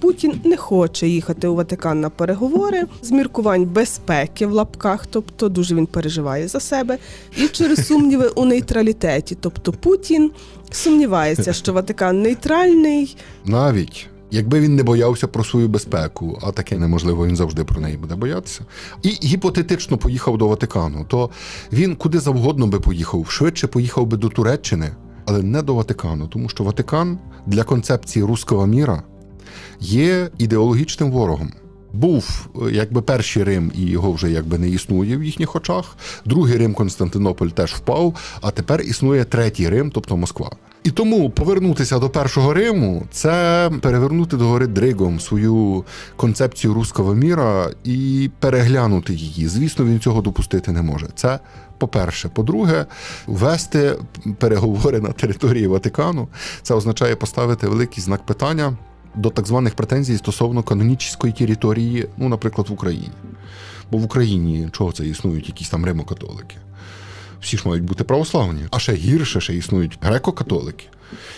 Путін не хоче їхати у Ватикан на переговори з міркувань безпеки в лапках, тобто дуже він переживає за себе, і через сумніви у нейтралітеті. Тобто Путін сумнівається, що Ватикан нейтральний. Навіть якби він не боявся про свою безпеку, а таке неможливо, він завжди про неї буде боятися, і гіпотетично поїхав до Ватикану, то він куди завгодно би поїхав, швидше поїхав би до Туреччини, але не до Ватикану, тому що Ватикан для концепції руського міра є ідеологічним ворогом. Був е, якби перший Рим, і його вже якби не існує в їхніх очах. Другий Рим Константинополь теж впав, а тепер існує третій Рим, тобто Москва. І тому повернутися до першого Риму це перевернути до гори дригом свою концепцію руського міра і переглянути її. Звісно, він цього допустити не може. Це по-перше. По-друге, вести переговори на території Ватикану це означає поставити великий знак питання до так званих претензій стосовно канонічної території, ну, наприклад, в Україні. Бо в Україні чого це існують якісь там римокатолики? Всі ж мають бути православні, а ще гірше ще існують греко-католики,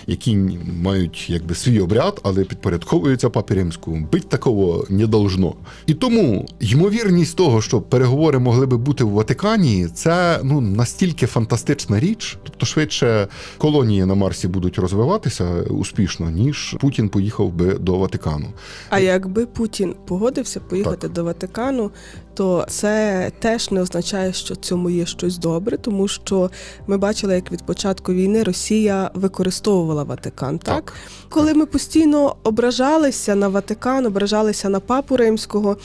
які мають якби свій обряд, але підпорядковуються папі римському. Бить такого не должно. І тому ймовірність того, що переговори могли би бути в Ватикані, це ну настільки фантастична річ, тобто швидше колонії на Марсі будуть розвиватися успішно, ніж Путін поїхав би до Ватикану. А якби Путін погодився поїхати до Ватикану, то це теж не означає, що цьому є щось добре, тому що ми бачили, як від початку війни Росія використовувала Ватикан. Так, Так. коли ми постійно ображалися на Ватикан, ображалися на папу римського,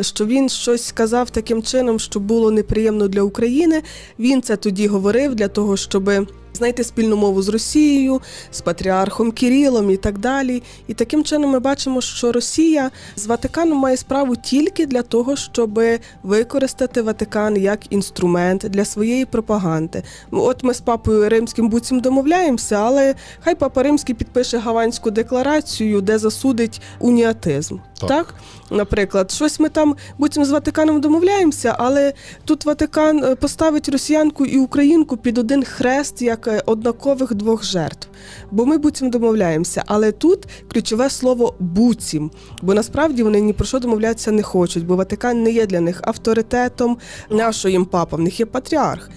що він щось сказав таким чином, що було неприємно для України. Він це тоді говорив для того, щоби. Знайти спільну мову з Росією, з патріархом Кирилом і так далі. І таким чином ми бачимо, що Росія з Ватиканом має справу тільки для того, щоб використати Ватикан як інструмент для своєї пропаганди. Ну, От ми з папою римським буцім домовляємося, але хай папа римський підпише гаванську декларацію, де засудить уніатизм. Так. Так. наприклад, щось ми там буцім з Ватиканом домовляємося, але тут Ватикан е, поставить росіянку і українку під один хрест як однакових двох жертв. Бо ми буцім домовляємося. Але тут ключове слово буцім, бо насправді вони ні про що домовлятися не хочуть, бо Ватикан не є для них авторитетом. нашої їм папа? В них є патріарх.